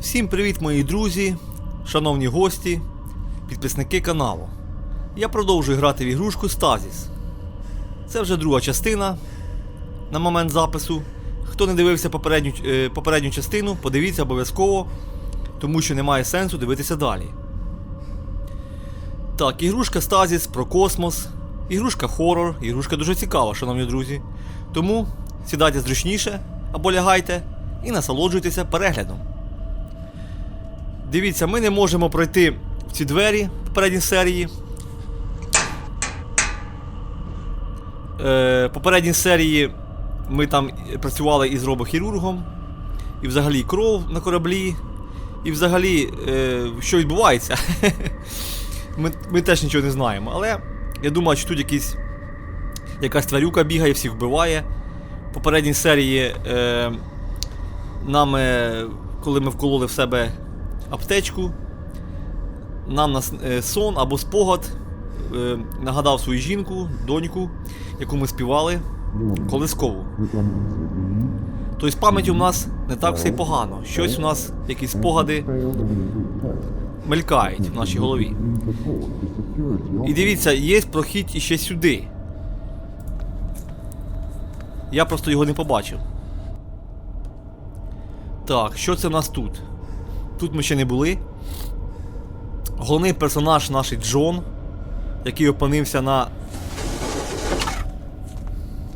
Всім привіт, мої друзі, шановні гості, підписники каналу. Я продовжую грати в ігрушку Stasis. Це вже друга частина на момент запису. Хто не дивився попередню, е, попередню частину, подивіться обов'язково, тому що немає сенсу дивитися далі. Так, ігрушка Stasis про космос, ігрушка хорор, ігрушка дуже цікава, шановні друзі. Тому сідайте зручніше або лягайте і насолоджуйтеся переглядом. Дивіться, ми не можемо пройти в ці двері в попередній серії. Е, попередній серії ми там працювали із робохірургом, і взагалі кров на кораблі, і взагалі, е, що відбувається. ми, ми теж нічого не знаємо. Але я думаю, що тут якийсь, якась тварюка бігає, всіх вбиває. В попередній серії е, нам, е, коли ми вкололи в себе аптечку, нам на с- е, сон або спогад е, нагадав свою жінку, доньку, яку ми співали, колискову. Тобто з пам'яттю у нас не так все й погано. Щось у нас, якісь спогади мелькають в нашій голові. І дивіться, є прохід іще сюди. Я просто його не побачив. Так, що це в нас тут? Тут ми ще не були. Головний персонаж наш Джон, який опинився на.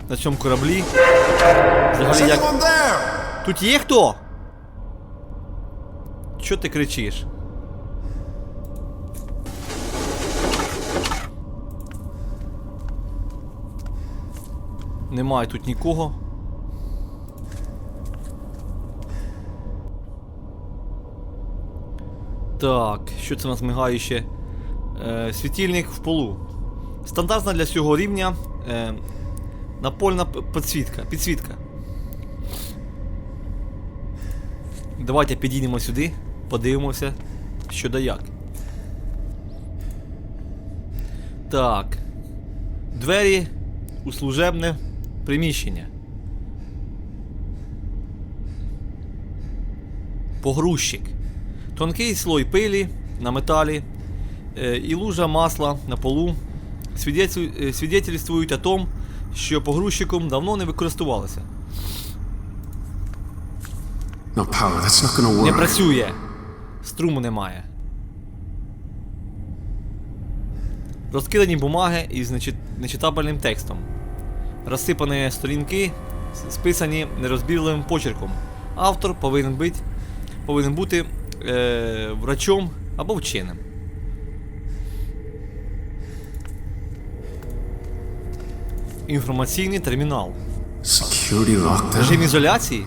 на цьому кораблі. Взагалі як. Тут є хто? Що ти кричиш? Немає тут нікого. Так, що це у нас мигає ще? Е, світильник в полу. Стандартна для цього рівня е, напольна підсвітка. підсвітка. Давайте підійдемо сюди, подивимося, що да як. Так. Двері у служебне приміщення. Погрузчик. Тонкий слой пилі на металі е, і лужа масла на полу е, свідетельствують о том, що погрузчиком давно не використовувалися. No power, that's not gonna Не працює. Струму немає. Розкидані бумаги із нечитабельним текстом. Розсипані сторінки, списані нерозбірливим почерком. Автор повинен бути, повинен бути е, врачом або вченим. Інформаційний термінал. Режим ізоляції?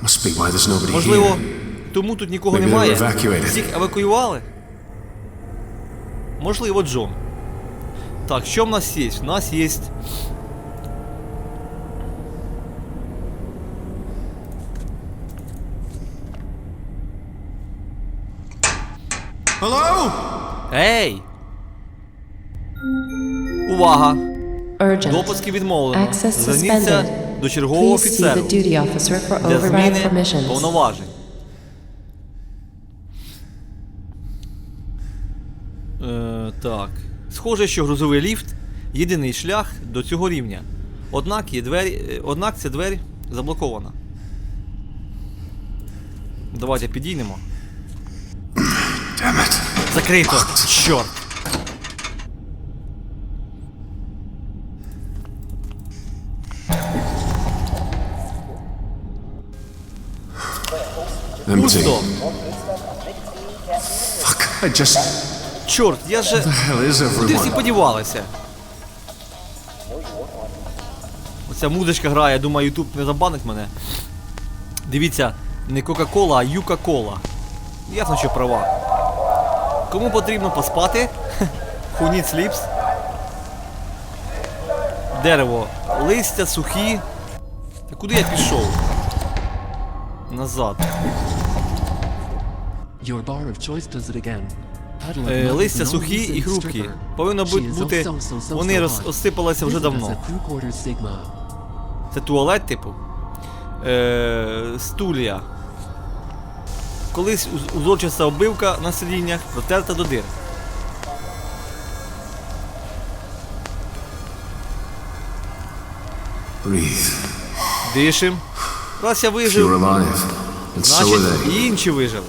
Можливо, тому тут нікого немає. Всіх евакуювали? Можливо, Джон. Так, що в нас є? У нас є. Hello? Ей! Увага! Urgent. Допуски відмовлено. Access Зверніться suspended. до чергового Please see офіцеру duty officer for для override зміни permissions. повноважень. Е, так. Схоже, що грузовий ліфт єдиний шлях до цього рівня. Однак є двері. е, Однак ця двері заблокована. Давайте підійдемо. Закрито! Чорт! Empty. Пусто! Fuck, I just... Чорт, я же. The hell is Куди всі everyone? подівалися? Оця музичка грає, я думаю, Ютуб не забанить мене. Дивіться, не Кока-Кола, а Юка-Кола. Ясно, що права. Кому потрібно поспати? Who needs sleeps? Дерево. Листя сухі. Та куди я пішов? Назад. Your bar of choice does it again. Е, листя сухі і хрупкі. Повинно бути. Вони розсипалися вже давно. Це туалет, типу. Е, стулья. Колись уз- узорчаста оббивка на сидіннях протерта до дир. Дишим. Раз я вижив, значить і інші вижили.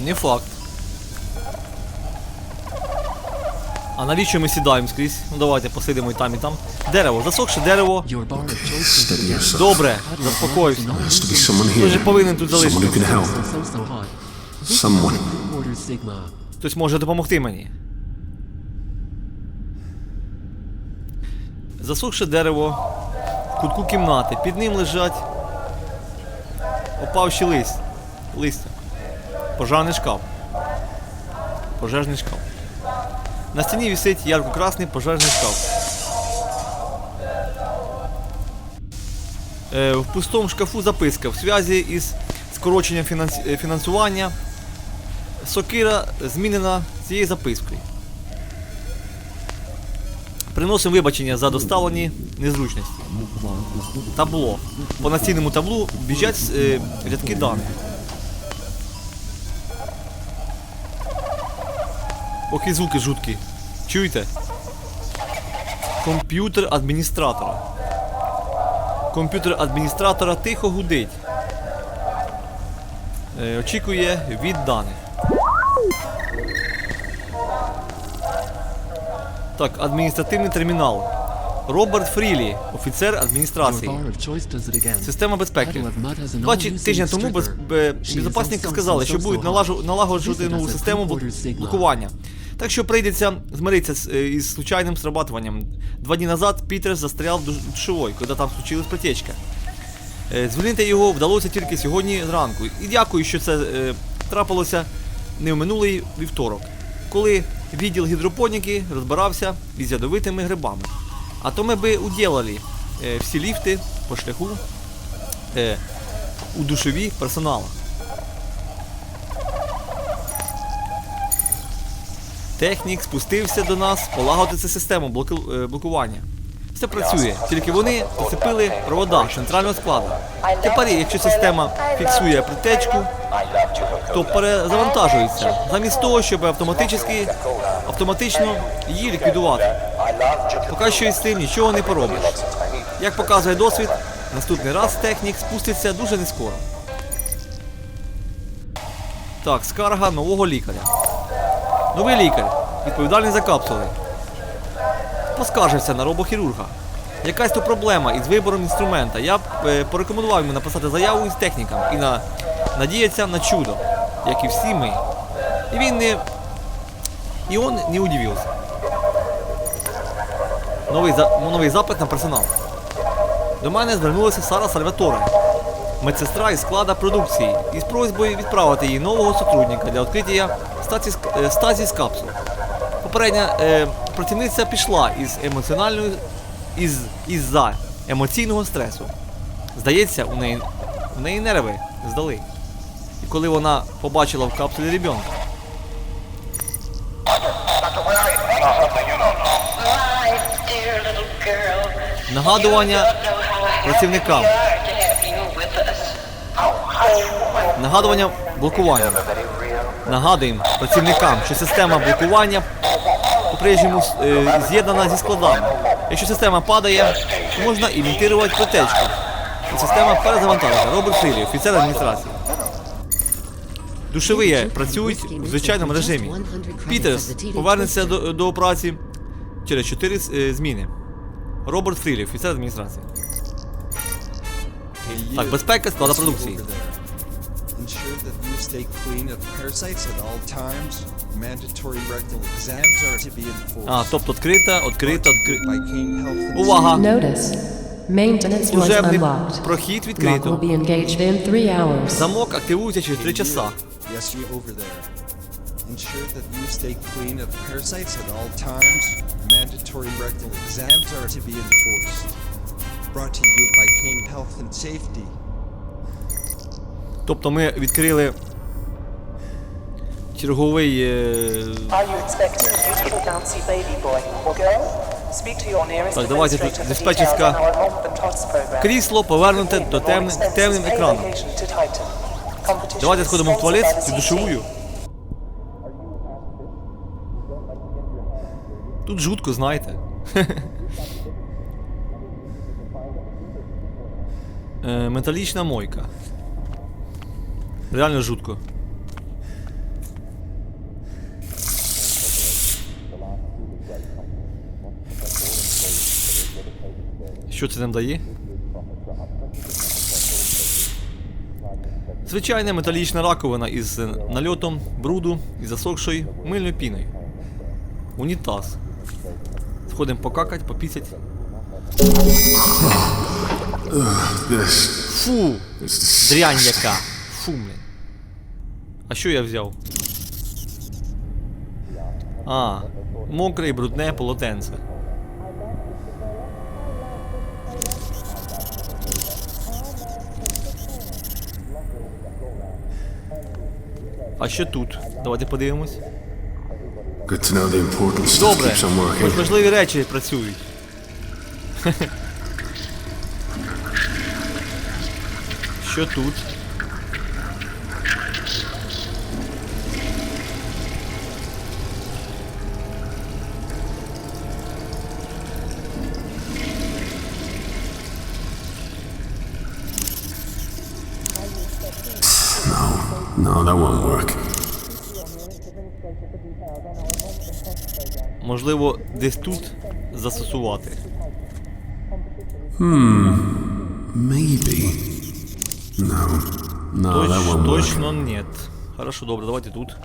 Не факт. А навіщо ми сідаємо скрізь? Ну давайте посидимо і там, і там. Дерево, засохше дерево. Добре, not someone Хтось повинен тут залишитися. Хтось може допомогти мені. Засохше дерево в кутку кімнати. Під ним лежать опавші лист. листя. Пожарний шкаф. Пожежний шкаф. На стіні висить ярко-красний пожежний шкаф. Е, в пустому шкафу записка в зв'язі із скороченням е, фінансування Сокира змінена цією запискою. Приносимо вибачення за доставлені незручності. Табло. По настійному таблу біжать е, рядки даних. Ох звуки жуткі. Чуєте? Комп'ютер адміністратора. Комп'ютер адміністратора тихо гудить. Е, очікує від даних. Так, адміністративний термінал. Роберт Фрілі, офіцер адміністрації. Система безпеки. Два тижні тому без, stripper. бе- She is безопасники also сказали, що будуть налагоджувати нову систему блокування. Так що прийдеться змиритися е, із случайним срабатуванням. Два дні назад Пітер застряв в коли там случилась протечка. Е, Звільнити його вдалося тільки сьогодні зранку. І дякую, що це е, трапилося не в минулий вівторок, коли відділ гідропоніки розбирався із ядовитими грибами. А то ми би уділили е, всі ліфти по шляху е, у душові персонала. Технік спустився до нас полагодити систему блоку- е, блокування. Все працює, тільки вони зацепили провода центрального складу. Тепер, якщо система фіксує притечку, то перезавантажується, замість того, щоб автоматично, її ліквідувати. Поки що із цим нічого не поробиш. Як показує досвід, наступний раз технік спуститься дуже нескоро. Так, скарга нового лікаря. Новий лікар, відповідальний за капсули. Поскаржився на робохірурга. Якась то проблема із вибором інструмента. Я б е, порекомендував йому написати заяву із техніком і на, надіятися на чудо, як і всі ми. І він не. І он не удивився. Новий, за... ну, новий запит на персонал. До мене звернулася Сара Сальваторе, медсестра із склада продукції, із просьбою відправити їй нового сотрудника для відкриття стазіс, е, капсул. Попередня е, працівниця пішла із емоціональною із, із-за емоційного стресу. Здається, у неї, у неї нерви здали. І коли вона побачила в капсулі ребенка, нагадування працівникам, нагадування блокування. Нагадуємо працівникам, що система блокування по-прежньому е, з'єднана зі складами. Якщо система падає, можна імітувати протечку. Система перезавантажена. Роберт Фрілі, офіцер адміністрації. Душові працюють у звичайному режимі. Пітерс повернеться до, до праці через 4 зміни. Роберт Фрілі, офіцер адміністрації. Так, безпека склада продукції. Ensure that you stay clean of parasites at all times. Mandatory rectal exams are to be enforced. А, тобто відкрита, відкрита, відкрита. by Kane Health and Увага! Notice. Maintenance was Служебний unlocked. прохід Lock will відкрито. be engaged in three hours. Замок активується через 3 часа. Yes, you over there. Ensure that you stay clean of parasites at all times. Mandatory rectal exams are to be enforced. Brought to you by Kane Health and Safety. Тобто ми відкрили or girl? Так, давайте тут диспетчерська крісло повернуте до темним, темним екраном. Давайте сходимо в туалет і душовую. Тут жутко, знаєте. Е, металічна мойка. Реально жутко. Що це нам дає? Звичайна металічна раковина із нальотом бруду і засохшою мильною піною. Унітаз. Сходимо покакать, попісять. Фу! Дрянь яка. Фу, блін. А що я взяв? А, мокре і брудне полотенце. А що тут? Давайте подивимось. Добре. Хоч важливі речі працюють. Що тут? No, that won't work. Можливо, десь тут застосувати. Maybe. No. No, Точ, that won't work. точно нет. Хорошо, добре, давайте тут.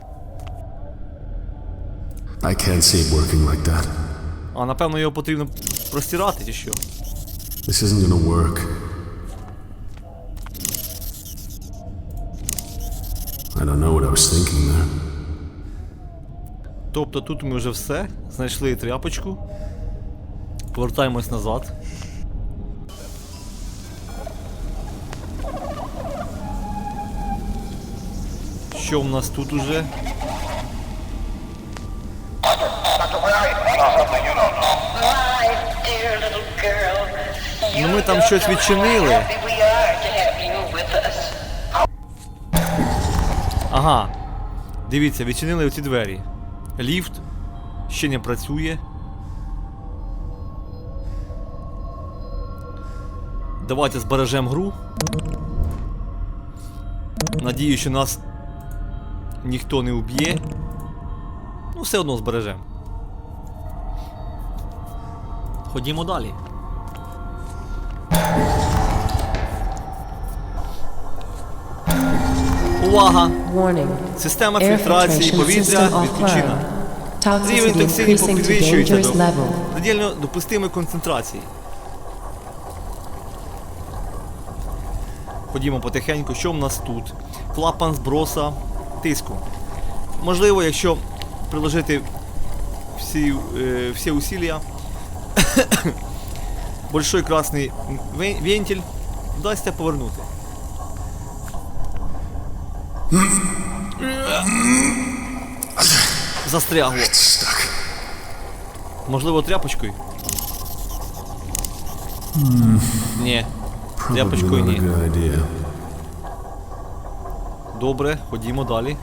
I can't see it working like that. А, напевно, його потрібно простирати чи що? This isn't gonna work. I don't know what I was thinking there. Тобто тут ми вже все. Знайшли тряпочку. Повертаємось назад. Що в нас тут уже? Ну ми там щось відчинили. Ага. Дивіться, відчинили оці двері. Ліфт ще не працює. Давайте збережемо гру. Надію, що нас ніхто не уб'є. Ну, все одно збережемо. Ходімо далі. Увага! Система фільтрації повітря відключена. Рівень токсинів підвищується до предельно допустимої концентрації. Ходімо потихеньку, що в нас тут? Клапан зброса тиску. Можливо, якщо приложити всі, е, всі усилля, большой красний вентиль вдасться повернути. Застрягло. Можливо, тряпочкою? Ні. Тряпочкою ні. Добре, ходімо далі.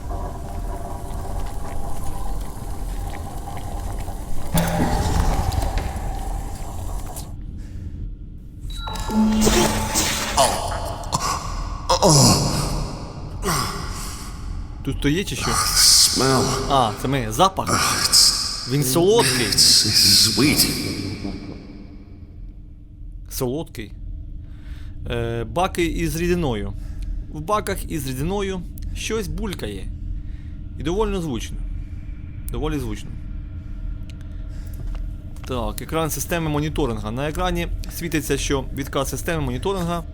Тут то є чи що? А, це ми. Запах. Він солодкий. Солодкий. Е, баки із рідиною. В баках із рідиною щось булькає. І доволі звучно. Доволі звучно. Так, екран системи моніторинга. На екрані світиться, що відказ системи моніторинга.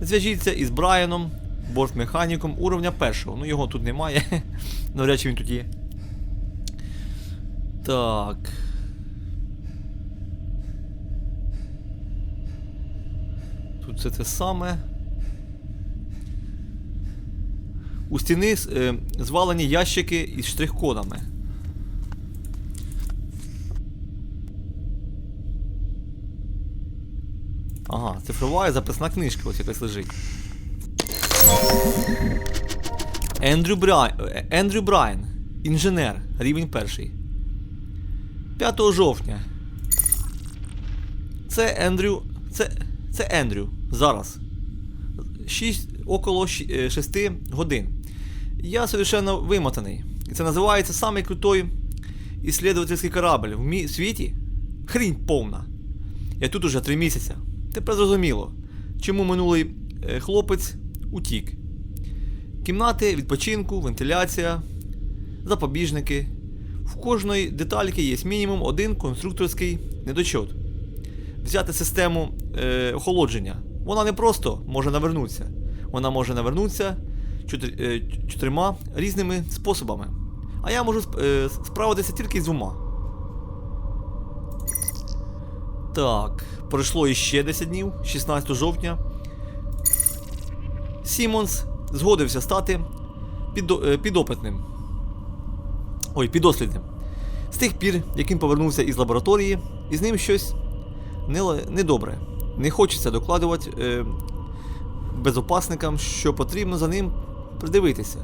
Зв'яжіться із Брайаном, бортмеханіком уровня першого. Ну його тут немає. Навряд чи він тут є. Так. Тут це те саме. У стіни е, звалені ящики із штрих-кодами. Ага, Цифрова і записна книжка, ось якась лежить. Ендрю, Брай... е, Ендрю Брайан, інженер, рівень перший. 5 жовтня. Це Ендрю. Це. Це Ендрю. Зараз. 6, около 6 годин. Я совершенно вимотаний. І це називається самий крутой іслідовательський корабль в мі- світі. Хрінь повна. Я тут уже 3 місяці. Тепер зрозуміло, чому минулий е, хлопець утік. Кімнати, відпочинку, вентиляція, запобіжники. В кожної детальки є мінімум один конструкторський недочот. Взяти систему е, охолодження. Вона не просто може навернутися. Вона може навернутися е, чотирма різними способами. А я можу е, справитися тільки з двома. Так, пройшло іще 10 днів, 16 жовтня. Сімонс згодився стати підо- е, підопитним. Ой, підослідним. З тих пір, як він повернувся із лабораторії, із ним щось недобре. Не хочеться докладувати е, безопасникам, що потрібно за ним придивитися.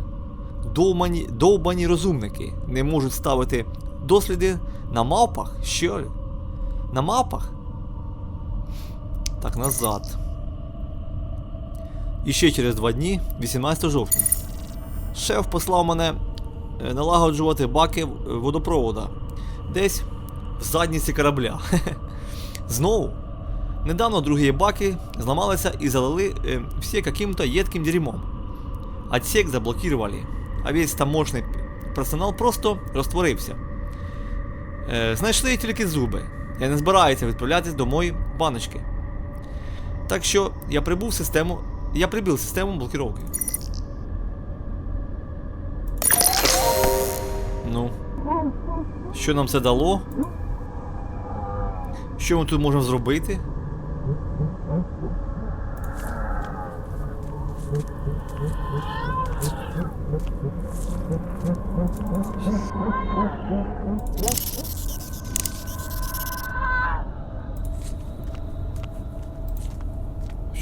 Довбані, довбані розумники не можуть ставити досліди на мавпах? Що? На мавпах? Так, назад. І ще через два дні, 18 жовтня. Шеф послав мене е, налагоджувати баки в- водопровода. Десь в задніці корабля. Знову. Недавно другі баки зламалися і залили е, все каким-то едким дерьмом. Отсек заблокировали, а весь таможний персонал просто розтворився. Е, знайшли тільки зуби. Я не збираюся відправлятись до моєї баночки. Так що я прибув в систему. Я прибив систему блокировки. Ну. Що нам це дало? Що ми тут можемо зробити?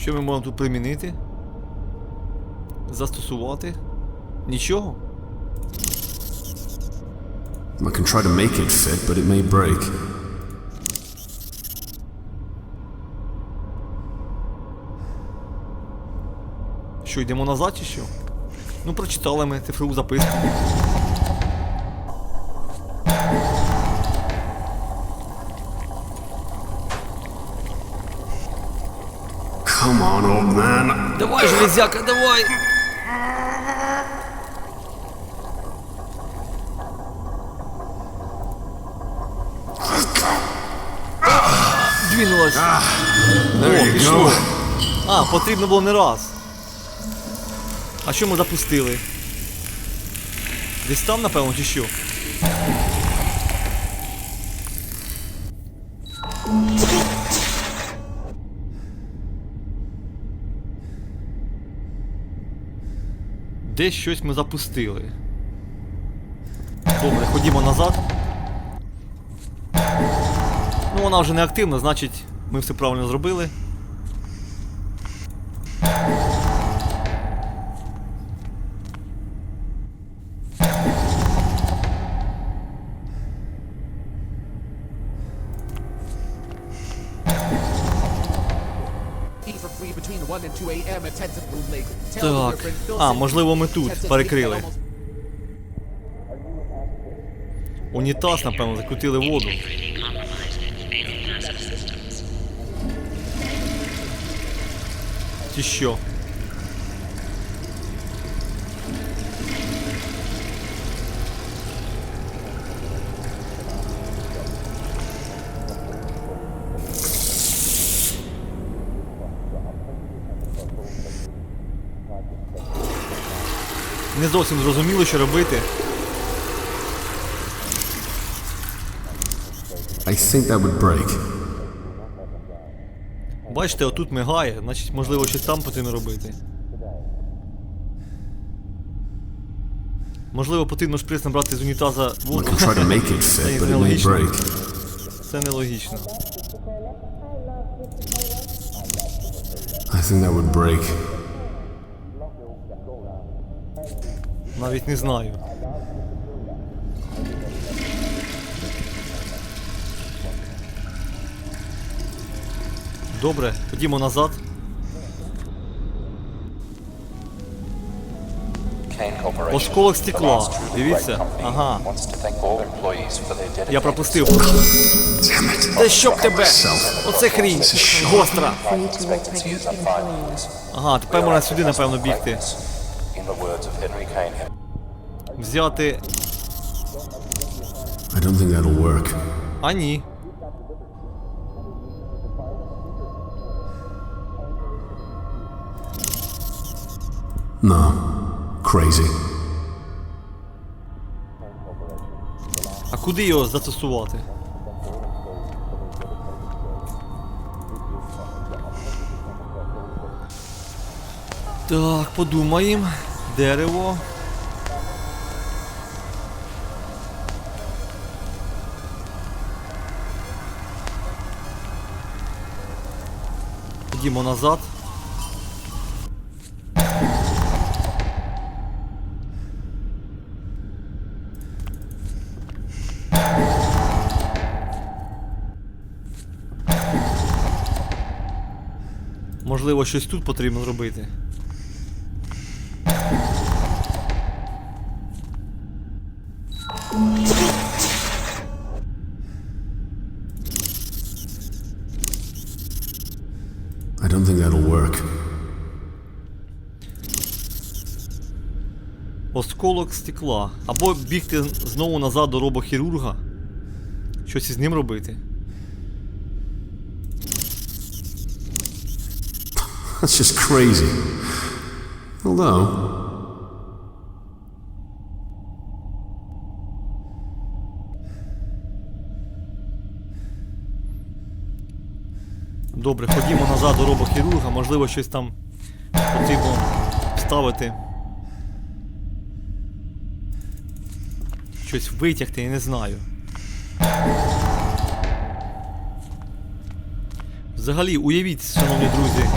Що ми можемо тут примінити? Застосувати? Нічого? I can try to make it fit, but it may break. Що, йдемо назад чи що? Ну, прочитали ми цифрову записку. Come on, old man. Давай, железяка, давай! Двинулась. There О, you пішло. go. А, потрібно було не раз. А що ми запустили? Десь там, напевно, чи що? Десь щось ми запустили. Добре, ходімо назад. Ну, вона вже не активна, значить, ми все правильно зробили. Так. А, можливо, ми тут перекрили. Унітаз, напевно, закрутили воду. Чи що? Не зовсім зрозуміло, що робити. I think that would break. Бачите, отут мигає, значить, можливо, щось там потрібно робити. Можливо, потрібно шприц набрати з унітаза воду. Це нелогічно. Це нелогічно. I think that would break. Навіть не знаю. Добре, ходімо назад. Осколок стекла. Дивіться. Ага. Я пропустив. Та щоб тебе! Оце хрінь! Гостра! Ага, тепер можна сюди, напевно, бігти. Взяти. I don't think that'll work. А ні. No. Crazy. А куди його застосувати? Так, подумаємо. Дерево. Ходімо назад. Можливо, щось тут потрібно зробити. I don't think that'll work. Осколок стекла. Або бігти знову назад до робохірурга. Щось із ним робити. That's just crazy. Although, Добре, ходімо назад до робохірурга, можливо, щось там потрібно вставити. Щось витягти, я не знаю. Взагалі, уявіть, шановні друзі,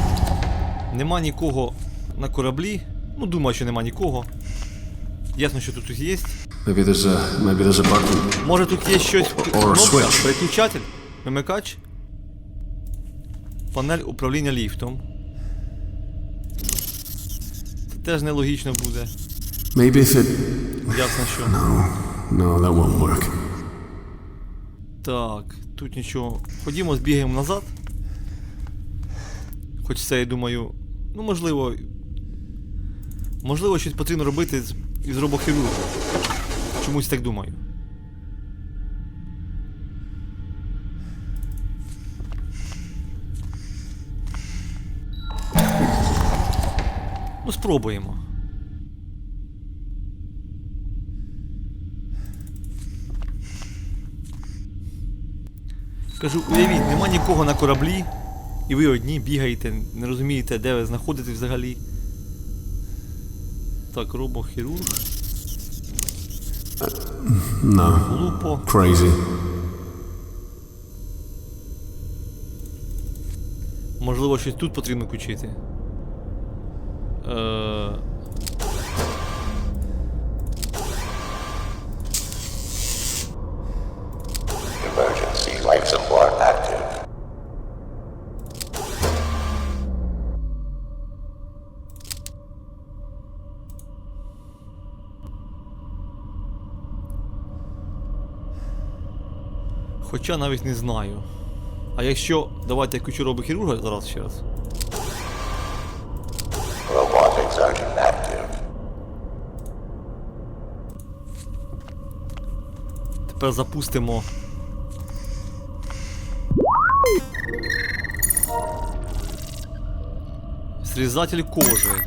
нема нікого на кораблі. Ну, думаю, що нема нікого. Ясно, що тут є. maybe there's a maybe there's a button. Може тут є щось кнопка, переключатель, вимикач. Панель управління ліфтом. Це теж нелогічно буде. Maybe if it. Ясно, що. No, that won't work. Так, тут нічого. Ходімо, збігаємо назад. Хоч це, я думаю. Ну, можливо. Можливо, щось потрібно робити з, із робохірургом. Чомусь так думаю. Ну, спробуємо. Кажу, уявіть, нема нікого на кораблі, і ви одні бігаєте, не розумієте, де ви знаходитесь взагалі. Так, робохірург, No. лупо. Crazy. Можливо, щось тут потрібно включити. Е... Хоча навіть не знаю. А якщо. Давайте я включу робохірурга зараз ще раз. Тепер запустимо. Срізатель кожи.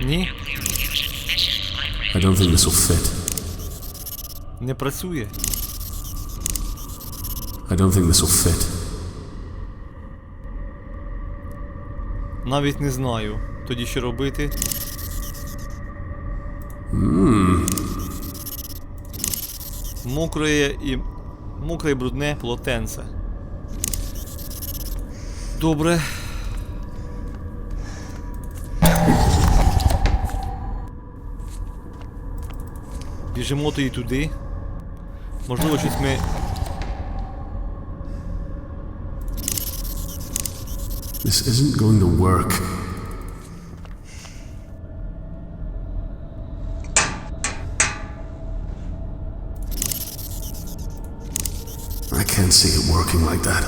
Ні. I don't think this will fit. не працює. I don't think this will fit. Навіть не знаю. Тоді що робити. Мокре і. Мокре і брудне полотенце. Добре. Біжимо тоді туди. Можливо, щось ми. This isn't going to work. I can't see it working like that.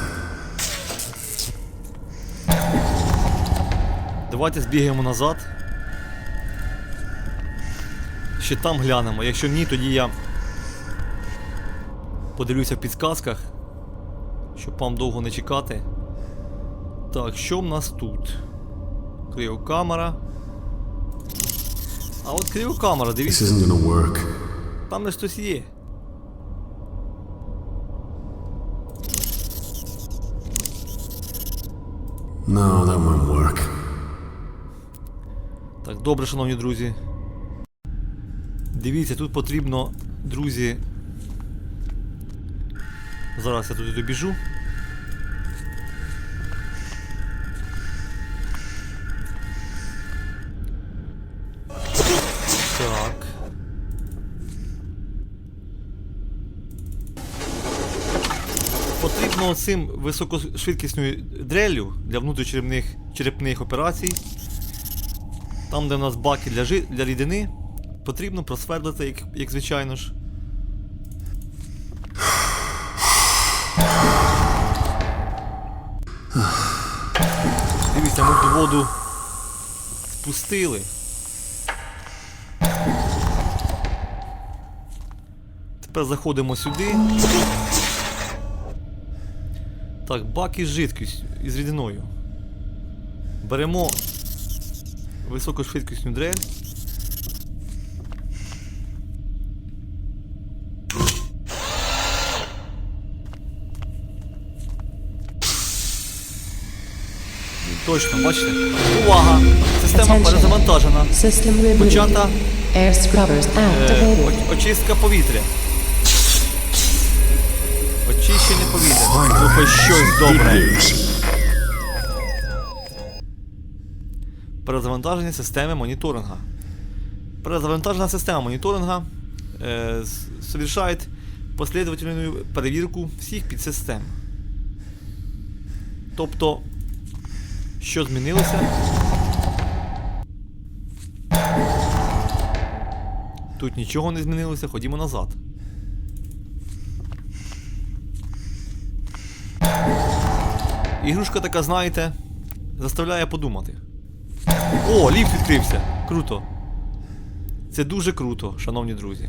Давайте збігаємо назад. Ще там глянемо. Якщо ні, тоді я подивлюся в підсказках, щоб вам довго не чекати. Так, що в нас тут? Кріокамера. А от кріокамера, This дивіться, isn't gonna work. там не щось є. No, that won't work. Так, добре, шановні друзі. Дивіться, тут потрібно, друзі. Зараз я туди добіжу. Потрібно цим високошвидкісною дрелю для внутрішньочерепних черепних операцій там, де в нас баки для, жи... для рідини, потрібно просвердлити, як, як звичайно ж. Дивіться, ми ту воду спустили. Тепер заходимо сюди. Так, бак із жидкістю, із рідиною. Беремо високошвидкісну дрель. Точно, бачите? Увага! Система перезавантажена. Почата е, очистка повітря. Очищення повітря. Ну, хоч щось добре. Перезавантаження системи моніторинга. Перезавантажена система моніторинга е, с- совершает последовательну перевірку всіх підсистем. Тобто, що змінилося? Тут нічого не змінилося, ходімо назад. Ігрушка така, знаєте, заставляє подумати. О, ліфт відкрився! Круто. Це дуже круто, шановні друзі.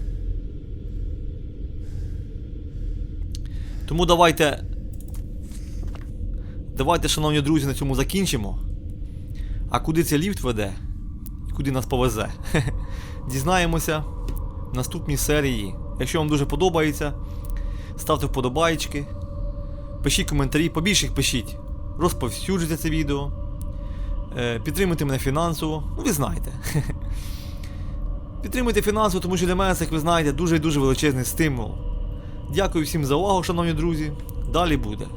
Тому давайте. Давайте, шановні друзі, на цьому закінчимо. А куди цей ліфт веде? Куди нас повезе? Дізнаємося в наступній серії. Якщо вам дуже подобається, ставте вподобайки, пишіть коментарі, побільше їх пишіть, розповсюджуйте це відео. Е, Підтримуйте мене фінансово, ну ви знаєте. Підтримуйте фінансово, тому що для мене як ви знаєте, дуже і дуже величезний стимул. Дякую всім за увагу, шановні друзі. Далі буде.